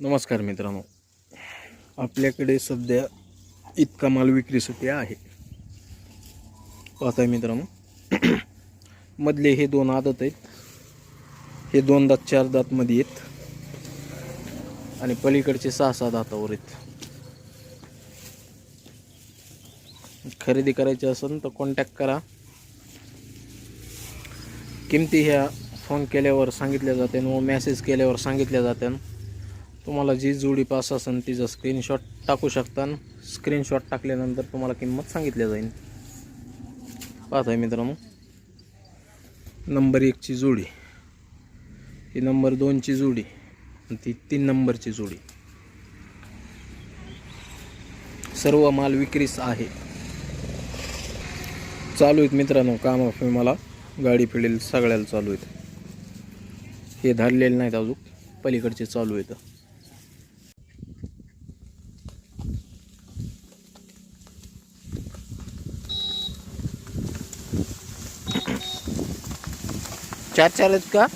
नमस्कार मित्रांनो. आपल्याकडे सध्या इतका माल विक्रीसाठी आहे. पाहताय मित्रांनो. मधले हे दोन आदत आहेत. हे दोन दात चार दातमध्ये आहेत आणि पलीकडचे सहा सहा दातावर आहेत खरेदी करायची असेल तर कॉन्टॅक्ट करा. किमती ह्या फोन केल्यावर सांगितल्या जाते व मेसेज केल्यावर सांगितल्या जात्या तुम्हाला जी जोडी पास असेल तिचा स्क्रीनशॉट टाकू शकता स्क्रीनशॉट टाकल्यानंतर तुम्हाला किंमत सांगितल्या जाईल. पाहताय मित्रांनो. नंबर एकची जोडी. ही नंबर दोनची जोडी. आणि ती तीन नंबरची जोडी. सर्व माल विक्रीस आहे. चालू आहेत मित्रांनो काम. मला गाडी फिडेल सगळ्याला चालू आहेत. हे धरलेले नाहीत अजून. पलीकडचे चालू आहेत. चार चार आहेत का?